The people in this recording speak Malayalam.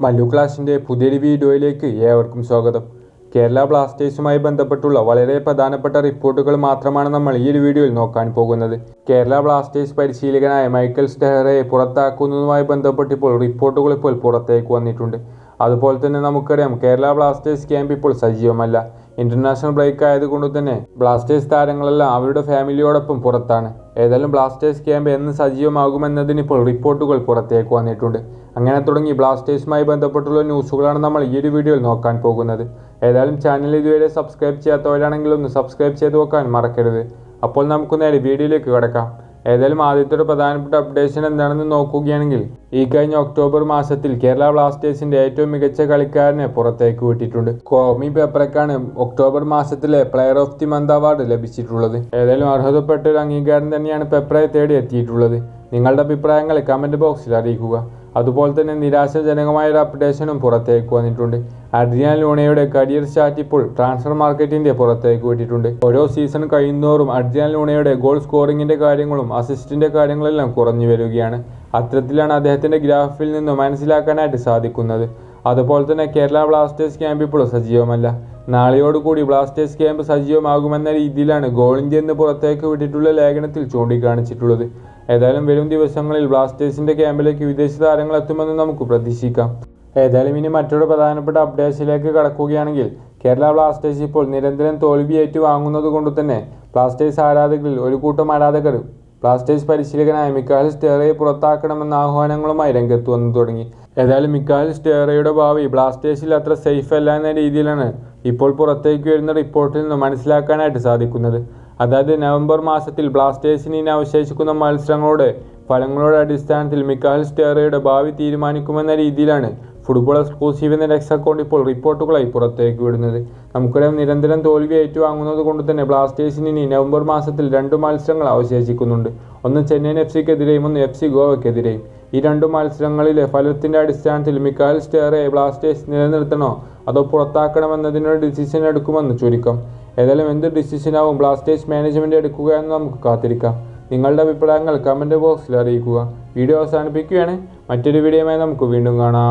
മല്ലു ക്ലാസിന്റെ പുതിയൊരു വീഡിയോയിലേക്ക് ഏവർക്കും സ്വാഗതം. കേരള ബ്ലാസ്റ്റേഴ്സുമായി ബന്ധപ്പെട്ടുള്ള വളരെ പ്രധാനപ്പെട്ട റിപ്പോർട്ടുകൾ മാത്രമാണ് നമ്മൾ ഈ ഒരു വീഡിയോയിൽ നോക്കാൻ പോകുന്നത്. കേരള ബ്ലാസ്റ്റേഴ്സ് പരിശീലകനായ മൈക്കൽ സ്റ്റെഹറെ പുറത്താക്കുന്നതുമായി ബന്ധപ്പെട്ട് ഇപ്പോൾ റിപ്പോർട്ടുകൾ ഇപ്പോൾ പുറത്തേക്ക് വന്നിട്ടുണ്ട്. അതുപോലെ തന്നെ നമുക്കറിയാം കേരള ബ്ലാസ്റ്റേഴ്സ് ക്യാമ്പ് ഇപ്പോൾ സജീവമല്ല. ഇന്റർനാഷണൽ ബ്രേക്ക് ആയതുകൊണ്ട് തന്നെ ബ്ലാസ്റ്റേഴ്സ് താരങ്ങളെല്ലാം അവരുടെ ഫാമിലിയോടൊപ്പം പുറത്താണ്. ഏതായാലും ബ്ലാസ്റ്റേഴ്സ് ക്യാമ്പ് എന്ന് സജീവമാകുമെന്നതിന് ഇപ്പോൾ റിപ്പോർട്ടുകൾ പുറത്തേക്ക് വന്നിട്ടുണ്ട്. അങ്ങനെ തുടങ്ങി ബ്ലാസ്റ്റേഴ്സുമായി ബന്ധപ്പെട്ടുള്ള ന്യൂസുകളാണ് നമ്മൾ ഈ ഒരു വീഡിയോയിൽ നോക്കാൻ പോകുന്നത്. ഏതായാലും ചാനൽ ഇതുവരെ സബ്സ്ക്രൈബ് ചെയ്യാത്തവരാണെങ്കിൽ ഒന്ന് സബ്സ്ക്രൈബ് ചെയ്ത് വെക്കാൻ മറക്കരുത്. അപ്പോൾ നമുക്ക് നേരെ വീഡിയോയിലേക്ക് കിടക്കാം. ഏതായാലും ആദ്യത്തെ ഒരു പ്രധാനപ്പെട്ട അപ്ഡേഷൻ എന്താണെന്ന് നോക്കുകയാണെങ്കിൽ ഈ കഴിഞ്ഞ ഒക്ടോബർ മാസത്തിൽ കേരള ബ്ലാസ്റ്റേഴ്സിന്റെ ഏറ്റവും മികച്ച കളിക്കാരനെ പുറത്തേക്ക് വിട്ടിട്ടുണ്ട്. കോമി പേപ്പറക്കാണ് ഒക്ടോബർ മാസത്തിലെ player of the month award ലഭിച്ചിട്ടുള്ളത്. ഏതായാലും അർഹതപ്പെട്ട ഒരു അംഗീകാരം തന്നെയാണ് പെപ്രയെ തേടി എത്തിയിട്ടുള്ളത് നിങ്ങളുടെ അഭിപ്രായങ്ങൾ കമന്റ് ബോക്സിൽ അറിയിക്കുക. അതുപോലെ തന്നെ നിരാശാജനകമായ ഒരു അപ്ഡേഷനും പുറത്തേക്ക് വന്നിട്ടുണ്ട്. അഡ്രിയാൻ ലൂണയുടെ കരിയർ സ്റ്റാർട്ട് ഇപ്പോൾ ട്രാൻസ്ഫർ മാർക്കറ്റിന്റെ പുറത്തേക്ക് വിട്ടിട്ടുണ്ട് ഓരോ സീസൺ കഴിയുന്നോറും അഡ്രിയാൻ ലൂണയുടെ ഗോൾ സ്കോറിംഗിന്റെ കാര്യങ്ങളും അസിസ്റ്റിന്റെ കാര്യങ്ങളെല്ലാം കുറഞ്ഞു വരികയാണ്. അത്തരത്തിലാണ് അദ്ദേഹത്തിന്റെ ഗ്രാഫിൽ നിന്ന് മനസ്സിലാക്കാനായിട്ട് സാധിക്കുന്നത്. അതുപോലെ തന്നെ കേരള ബ്ലാസ്റ്റേഴ്സ് ക്യാമ്പ് ഇപ്പോൾ സജീവമല്ല. നാളെയോടുകൂടി ബ്ലാസ്റ്റേഴ്സ് ക്യാമ്പ് സജീവമാകുമെന്ന രീതിയിലാണ് ഗോളിഞ്ച് എന്ന് പുറത്തേക്ക് വിട്ടിട്ടുള്ള ലേഖനത്തിൽ ചൂണ്ടിക്കാണിച്ചിട്ടുള്ളത്. ഏതായാലും വരും ദിവസങ്ങളിൽ ബ്ലാസ്റ്റേഴ്സിന്റെ ക്യാമ്പിലേക്ക് വിദേശ താരങ്ങൾ എത്തുമെന്ന് നമുക്ക് പ്രതീക്ഷിക്കാം. ഏതായാലും ഇനി മറ്റൊരു പ്രധാനപ്പെട്ട അപ്ഡേറ്റ്സിലേക്ക് കടക്കുകയാണെങ്കിൽ കേരള ബ്ലാസ്റ്റേഴ്സ് ഇപ്പോൾ നിരന്തരം തോൽവി ഏറ്റുവാങ്ങുന്നത് കൊണ്ട് തന്നെ ബ്ലാസ്റ്റേഴ്സ് ആരാധകരിൽ ഒരു കൂട്ടം ആരാധകർ ബ്ലാസ്റ്റേഴ്സ് പരിശീലകനായ മിക്കാൽ സ്റ്റേറയെ പുറത്താക്കണമെന്ന ആഹ്വാനങ്ങളുമായി രംഗത്ത് വന്നു തുടങ്ങി. ഏതായാലും മിക്കാൽ സ്റ്റേറയുടെ ഭാവി ബ്ലാസ്റ്റേഴ്സിൽ അത്ര സേഫ് അല്ല എന്ന രീതിയിലാണ് ഇപ്പോൾ പുറത്തേക്ക് വരുന്ന റിപ്പോർട്ടിൽ നിന്ന് മനസ്സിലാക്കാനായിട്ട് സാധിക്കുന്നത്. അതായത് നവംബർ മാസത്തിൽ ബ്ലാസ്റ്റേഴ്സിന് ഇനി അവശേഷിക്കുന്ന മത്സരങ്ങളോട് ഫലങ്ങളുടെ അടിസ്ഥാനത്തിൽ മിക്കാൽ സ്റ്റേറയുടെ ഭാവി തീരുമാനിക്കുമെന്ന രീതിയിലാണ് ഫുട്ബോൾ എക്സ്ക്ലൂസീവ് എന്ന രക്ഷ അക്കൗണ്ട് ഇപ്പോൾ റിപ്പോർട്ടുകളായി പുറത്തേക്ക് വിടുന്നത്. നമുക്കറിയാം നിരന്തരം തോൽവി ഏറ്റുവാങ്ങുന്നത് കൊണ്ട് തന്നെ ബ്ലാസ്റ്റേഴ്സിന് ഇനി നവംബർ മാസത്തിൽ രണ്ട് മത്സരങ്ങൾ അവശേഷിക്കുന്നുണ്ട്. ഒന്ന് ചെന്നൈയിൻ എഫ് സിക്കെതിരെയും ഒന്ന് എഫ് സി ഗോവയ്ക്കെതിരെയും. ഈ രണ്ട് മത്സരങ്ങളിലെ ഫലത്തിന്റെ അടിസ്ഥാനത്തിൽ മിക്കാൽ സ്റ്റേറെ ബ്ലാസ്റ്റേഴ്സ് നിലനിർത്തണോ അതോ പുറത്താക്കണമെന്നതിനൊരു ഡിസിഷൻ എടുക്കുമെന്ന് ചുരുക്കം ഏതായാലും എന്ത് ഡിസിഷനാവും ബ്ലാസ്റ്റേഴ്സ് മാനേജ്മെന്റ് എടുക്കുക എന്ന് നമുക്ക് കാത്തിരിക്കാം. നിങ്ങളുടെ അഭിപ്രായങ്ങൾ കമന്റ് ബോക്സിൽ അറിയിക്കുക. വീഡിയോ അവസാനിപ്പിക്കുകയാണ്. മറ്റൊരു വീഡിയോയുമായി നമുക്ക് വീണ്ടും കാണാം.